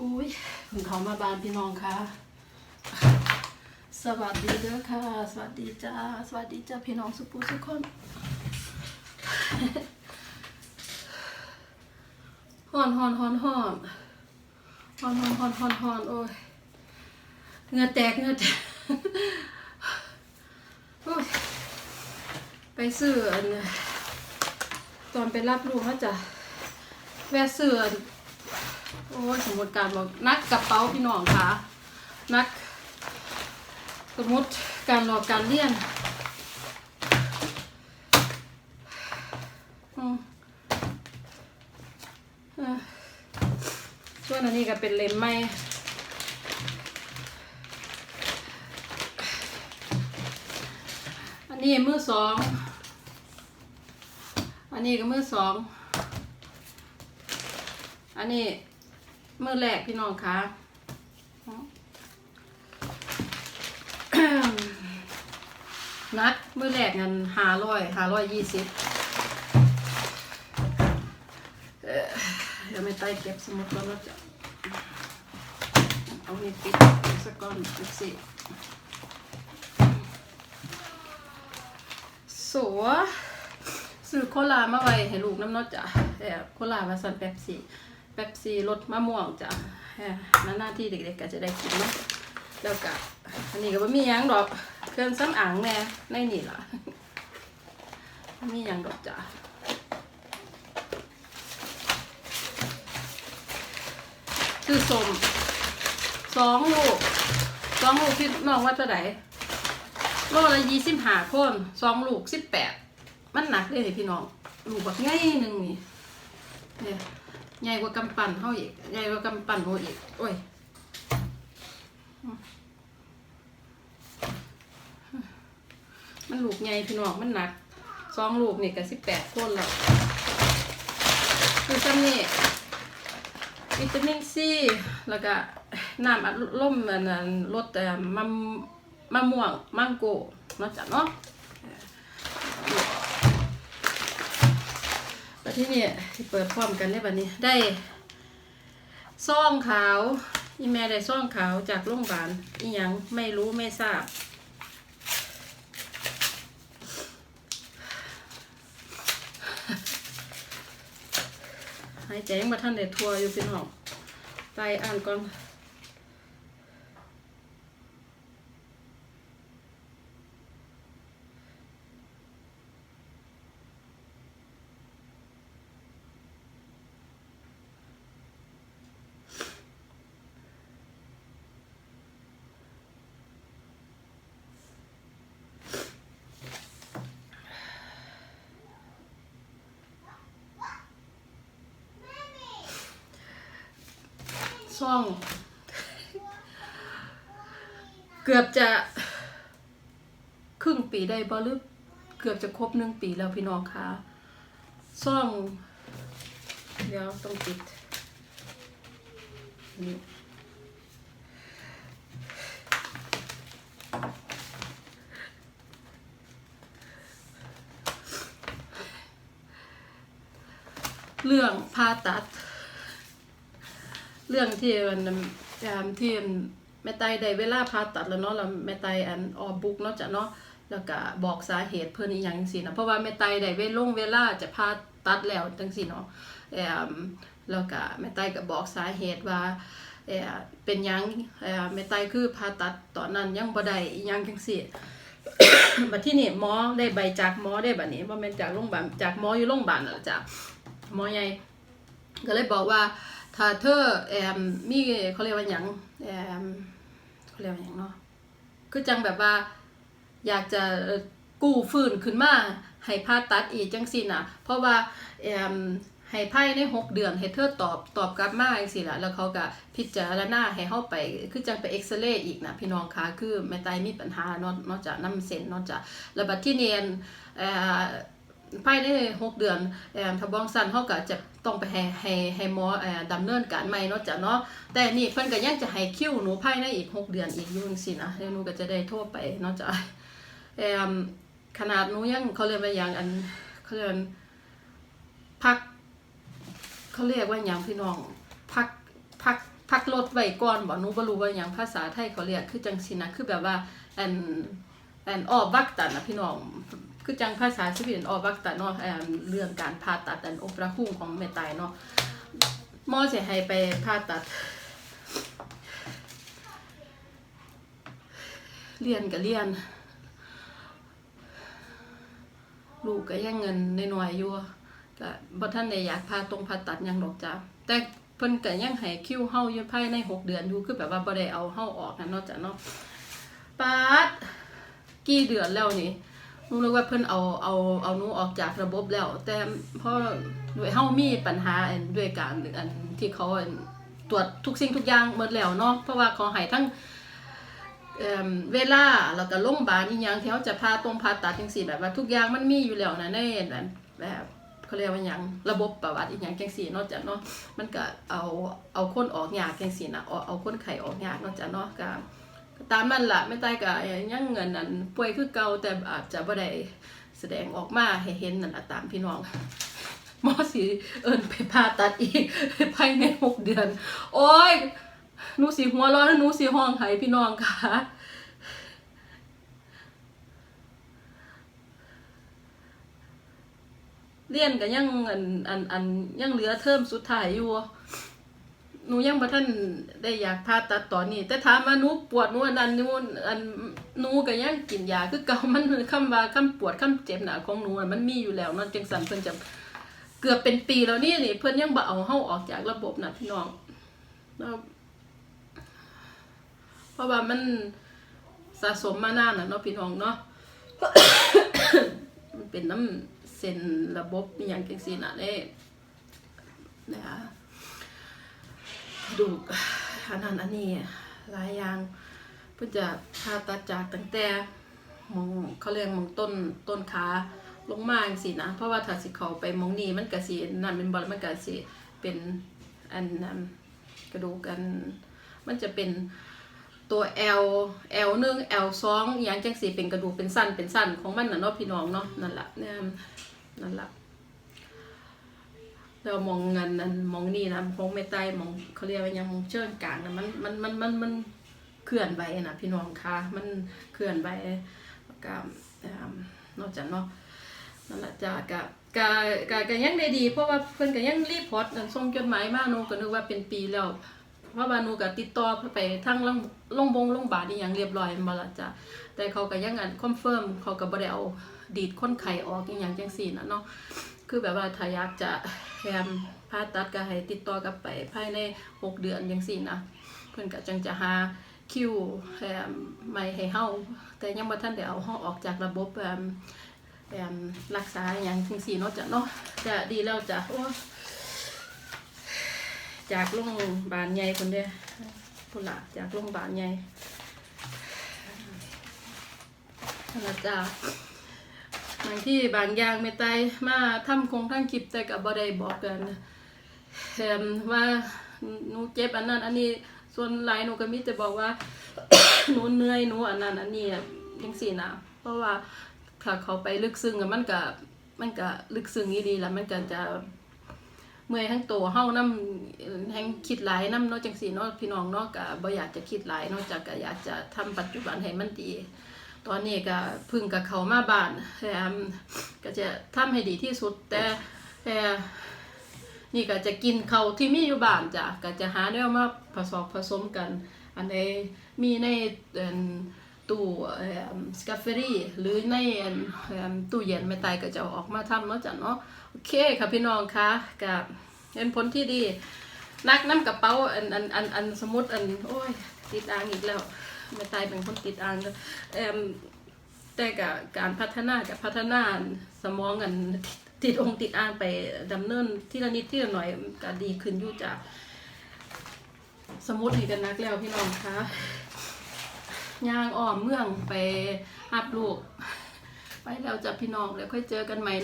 อุ้ยเพิ่งเขามาบ้านพี่น้องค่ะสวัสดีเด้อค่ะ สวัสดีจ้า สวัสดีจ้าพี่น้องสุปุสุกคนฮอนฮอนฮอนฮอนฮอนฮอนฮอนฮอนฮอนโอ้ยเงือแตกเงือแตกโอ้ยไปซื้ออันตอนไปรับลูกเขาจะแวะซื้อน โอ้ยสมมติการบอกนักกระเป๋าพี่น้องค่ะ นัก สมมติการรอการเรียนอืมเอ่อส่วนอันนี้ก็เป็นเลมไม้อันนี้มือสอง อันนี้ก็มือสอง อันนี้ มือแรกพี่น้องคะนัดมือแรกเงินหาร้อยหาร้อยยี่สิบเดี๋ยวไม่ใต้เก็บสมุดแล้วจะเอาเงินปิดสักก้อนปิดสิสัวซื้อโคลามาไว้ให้ลูกน้ำเนอจ้ะแต่โคลามาสั่นแป๊บซี่ เป๊ปซี่รสมะม่วงจ้ะแหมหน้าที่เด็กๆก็จะได้กินเนาะแล้วก็อันนี้ก็บ่มีหยังดอกเครื่องสำอางแน่ในนี่ล่ะมีหยังดอกจ้ะคือสมสองลูกสองลูกพี่น้องว่าเท่าไหร่โลละยี่สิบห้าคนสองลูกสิบแปดมันหนักเลยพี่น้องลูกแบบง่ายหนึ่งนี่เนี่ย ใหญ่กว่ากำปั้นเฮาอีกใหญ่กว่ากำปั้นโหอีกโอ้ยมันลูกใหญ่พี่น้องมันหนักสองลูกนี่ก็สิบแปดคนแล้วคือซ้ำนี่วิตามินซีแล้วก็น้ำอัดลมอันนั้นรสแต่มะมะม่วงมังโก้เนาะจ้ะเนาะ แล้วที่นี่ที่เปิดพร้อมกันเลยบัดนี้ ได้ซ่องขาวอีแม่ได้ซ่องขาวจากโรงพยาบาลอีหยังไม่รู้ไม่ทราบ หายใจยังมาท่านเด็ดทัวอยู่พี่น้องไปอ่านก่อน ซ่อง เกือบจะ ครึ่งปีได้บ่หรือเกือบจะครบหนึ่งปีแล้วพี่น้องคะซ่อง เดี๋ยวต้องปิดนี่เรื่องผ่าตัด เรื่องที่มันที่แม่ไตได้เวลาผ่าตัดแล้วเนาะแล้วแม่ไตอันออบุกเนาะจ้ะเนาะแล้วก็บอกสาเหตุเพิ่นอีหยังจังซี่นะเพราะว่าแม่ไตได้เวลงเวลาจะผ่าตัดแล้วจังซี่เนาะเอ่อแล้วก็แม่ไตก็บอกสาเหตุว่าเออเป็นยังเออแม่ไตคือผ่าตัดตอนนั้นยังบ่ได้อีหยังจังซี่บัดที่นี่หมอได้ใบจากหมอได้บัดนี้บ่แม่นจากโรงพยาบาลจากหมออยู่โรงพยาบาลนั่นล่ะจ้ะหมอใหญ่ก็เลยบอกว่า ถ้าเธอแอมมีเขาเรียกว่าหยังแอมเขาเรียกว่าหยังเนาะคือจังแบบว่า อยากจะกู้ฟื้นขึ้นมาให้ผ่าตัดอีกจังสิน่ะเพราะว่าแอมให้ภายในหกเดือนให้เธอตอบตอบกลับมาจังสิละแล้วเขาก็พิจารณาให้เฮาไปคือจังไปเอ็กซเรย์อีกนะพี่น้องคะคือแม่ไตมีปัญหานอกนอกจากน้ำเส้นนอกจากแล้วบัดที่เนียนเอ่อ ภายในหกเดือนเอ่อถ้าบ้องสั้นเขาก็จะต้องไปให้ให้ให้หมอเอ่อดำเนินการใหม่เนาะจ้ะเนาะแต่นี่เพิ่นก็ยังจะให้คิวหนูภายในอีกหกเดือนอีกอยู่จังซี่นะแล้วหนูก็จะได้โทรไปเนาะจ้ะเอ่อขนาดหนูยังเขาเรียกว่าอย่างอันเขาเรียกพักเขาเรียกว่าอย่างพี่น้องพักพักพักรถไว้ก่อนบ่หนูบ่รู้ว่าหยังภาษาไทยเขาเรียกคือจังซี่นะคือแบบว่าอันอันออกวักตันนะพี่น้อง คือจังภาษาสวีเดนออกวักตันเนาะอันเรื่องการผ่าตัดอันโอปราคุ้งของแม่ตายเนาะหมอสิให้ไปผ่าตัด เรียนก็เรียน ลูกก็ยังเงินใน้อยอยู่ก็บ่ทันได้อยากพาตรงผ่าตัดยังดอกจ้ะแต่เพิ่นก็ยังให้คิวเฮาอยู่ภายในหกเดือนอยู่คือแบบว่าบ่ได้เอาเฮาออกนั่นเนาะจ้ะเนาะปาดกี่เดือนแล้วนี่ หนูรู้ว่าเพิ่นเอาเอาเอาหนูออกจากระบบแล้ว แต่เพราะด้วยเฮามีปัญหาอันด้วยการอันที่เขาตรวจทุกสิ่งทุกอย่างหมดแล้วเนาะเพราะว่าเขาให้ทั้งเเวลาแล้วก็โรงพยาบาลอีหยังที่เขาจะพาตรงผ่าตัดจังซี่แบบว่าทุกอย่างมันมีอยู่แล้วนะในนั้นแบบเขาเรียกว่าหยังระบบประวัติอีหยังจังซี่เนาะจ้ะเนาะมันก็เอาเอาคนออกยากจังซี่นะเอาเอาคนไข้ออกยากเนาะจ้ะเนาะก็ก็ ตามนั้นละไม่ตายก็ยังเงินนั้นป่วยคือเก่าแต่อาจจะบ่ได้แสดงออกมาให้เห็นนั่นละตามพี่น้องหมอสิเอิ้นไปผ่าตัดอีกภายในหกเดือน โอ้ยหนูสีหัวร้อนหนูสีห้องไห้พี่น้องค่ะเรียนก็ยังอันอันอันยังเหลือเทอมสุดท้ายอยู่ หนูยังบ่ทันได้อยากผ่าตัดตอนนี้ แต่ถามว่าหนูปวดหนูอันนั้นหนูอันหนูก็ยังกินยาคือเก่ามันคำว่าคำปวดคำเจ็บหนาของหนูมันมีอยู่แล้วเนาะจังสั่นเพิ่นจะเกือบเป็นปีแล้วนี่นี่เพิ่นยังบ่เอาเฮาออกจากระบบน่ะพี่น้องเพราะว่ามันสะสมมานานนะเนาะพี่น้องเนาะมันเป็นน้ำเส้นระบบอย่างจังซี่น่ะเด้นะคะ ดูกอันนั้นอันนี้หลายอย่างเพิ่นจะผ่าตัดจากตั้งแต่มองเขาเรียกมองต้นต้นขาลงมาจังซี่นะ เพราะว่าถ้าสิเขาไปมองนี้มันก็สินั่นเป็นบ่มันก็สิเป็นอันนั้นกระดูกอัน มันจะเป็นตัว L L หนึ่ง L สองอย่างจังสีเป็นกระดูกเป็นสั้นเป็นสั้นของมันน่ะเนาะพี่น้องเนาะนั่นแหละเนี่ยนั่นแหละ แล้วมองเงินนั่นมองนี่นะมองไม่ใต้มองเขาเรียกว่ายังมองเชิงกลางนะมันมันมันมันมันเคลื่อนไปนะพี่น้องคะมันเคลื่อนไปก็อ่านอกจากเนาะนั่นแหละจ้ะกะกะกะกะยังได้ดี เพราะว่าเพิ่อนก็ยังรีพอร์ตอันส่งจดหมายมาหนูก็นึกว่าเป็นปีแล้วเพราะว่าหนูก็ติดต่อไปทั้งโรงโรงบงโรงบาลนี่อย่างเรียบร้อยมาละจ้ะแต่เขาก็ยังอันคอนเฟิร์มเขาก็บ่ได้เอาดีดคนไข้ออกอีหยังจังซี่นะเนาะ คือแบบว่าถ้าอยากจะพยายามผ่าตัดก็ให้ติดต่อกับไปภายใน 6 เดือนจังซี่นะเพิ่อนก็จังจะหาคิวแฮมใหม่ให้เฮาแต่ยังบ่ทันได้เอาเฮาออกจากระบบแฮมแฮมรักษาอหยังจังซี่เนาะจ้ะเนาะจะดีแล้วจ้ะโอ้จากโรงบาลใหญ่คนเดียวพุ่นละจากโรงบาลใหญ่นั่นละจ้า บางที่บางอย่างไม่ตายมาทำคงทั้งคลิปแต่กับบ่ได้บอกกันว่าหนูเจ็บอันนั้น อันนี้ส่วนหลายหนูก็มีแต่บอกว่าหนูเหนื่อยหนูอันนั้นอันนี้ยังสี่นะเพราะว่าถ้าเขาไปลึกซึ้งมันก็มันก็ลึกซึ้งดีแล้วมันก็จะเมื่อยทั้งตัวเฮาน้ำแฮงคิดหลายน้ำนาะจังซี่นาะพี่น้องนาะก็บ่อยากจะคิดหลายนาะจากก็อยากจะทำปัจจุบันให้มันดี ตอนนี้ก็พึ่งกับเขามาบ้านแถมก็จะทำให้ดีที่สุด แต่แต่นี่ก็จะกินเขาที่มีอยู่บ้านจ้ะก็จะหาแนวมาผสมผสมกัน อันใดมีในตู้สกาเฟอรี่หรือในเอิ่มตู้เย็นไม่ตายก็จะเอาออกมาทำเนาะจ้ะเนาะโอเคค่ะพี่น้องคะกับเป็นผลที่ดีนักน้ำกระเป๋าอันอันอันอันสมมติอันโอ้ยติดอ่างอีกแล้ว ไม่ตายเป็นคนติดอ่างแล้วเอ่มแต่กับการพัฒนากับพัฒนาสมองกันติดองค์ติดอ่างไปดำเนินที่ละนิดที่ละหน่อยก็ดีขึ้นอยู่จ้ะสมมตินี่กันนักแล้วพี่น้องคะย่างอ้อมเมืองไปหับลูก ไปแล้วจะพี่น้องแล้วค่อยเจอกันใหม่